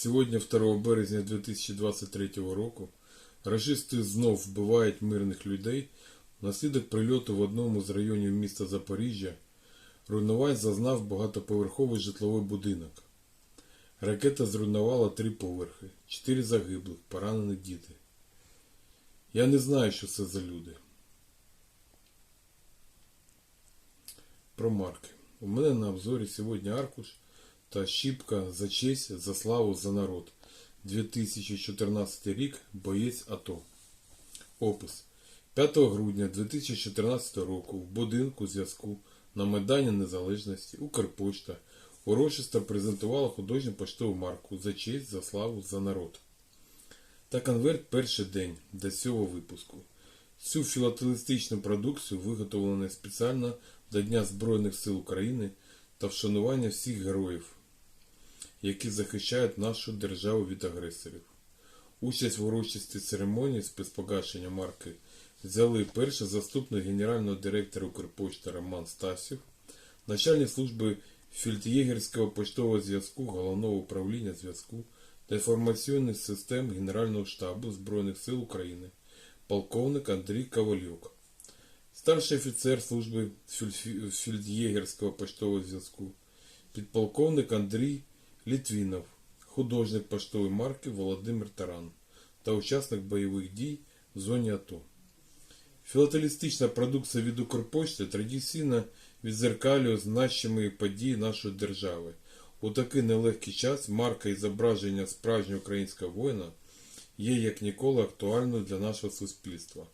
Сьогодні, 2 березня 2023 року, рашисти знов вбивають мирних людей внаслідок прильоту в одному з районів міста Запоріжжя. Руйнувань зазнав багатоповерховий житловий будинок. Ракета зруйнувала три поверхи, чотири загиблих, поранені діти. Я не знаю, що це за люди. Про марки. У мене на обзорі сьогодні аркуш та щіпка за честь, за славу, за народ. 2014 рік. Боєць АТО. Опис. 5 грудня 2014 року в будинку зв'язку на Майдані Незалежності Укрпошта урочисто презентувала художню поштову марку за честь, за славу, за народ. Та конверт перший день до цього випуску. Цю філателістичну продукцію виготовлено спеціально до Дня Збройних сил України та вшанування всіх героїв, які захищають нашу державу від агресорів. Участь в урочистій церемонії спецпогашення марки взяли перший заступник генерального директора Укрпошти Роман Стасів, начальник служби фельд'єгерського поштового зв'язку Головного управління зв'язку та інформаційних систем Генерального штабу Збройних сил України, полковник Андрій Ковальок, старший офіцер служби фельд'єгерського поштового зв'язку, підполковник Андрій Літвінов, художник поштової марки Володимир Таран та учасник бойових дій в зоні АТО. Філателістична продукція від Укрпошти традиційно відзеркалює значимі події нашої держави. У такий нелегкий час марка і зображення справжнього українського воїна є як ніколи актуальною для нашого суспільства.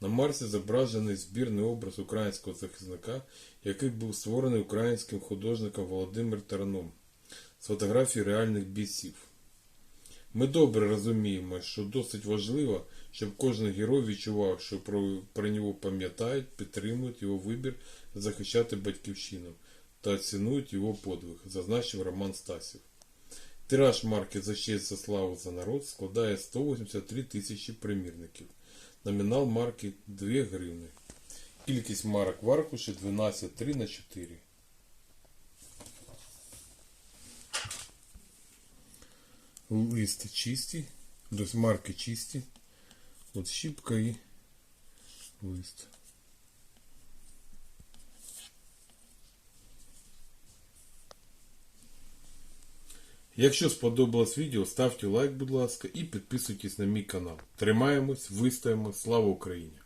На Марсі зображений збірний образ українського захисника, який був створений українським художником Володимир Тараном з фотографій реальних бійців. Ми добре розуміємо, що досить важливо, щоб кожен герой відчував, що про, про нього пам'ятають, підтримують його вибір захищати батьківщину та цінують його подвиг, зазначив Роман Стасів. Тираж марки за честь за славу за народ складає 183 тисячі примірників. Номінал марки 2 гривни. Кількість марок в аркуші 12,3 на 4. Лист чисті, тобто марки чисті. От щіпка і лист. Якщо сподобалось відео, ставте лайк, будь ласка, і підписуйтесь на мій канал. Тримаємось, вистоїмо, слава Україні!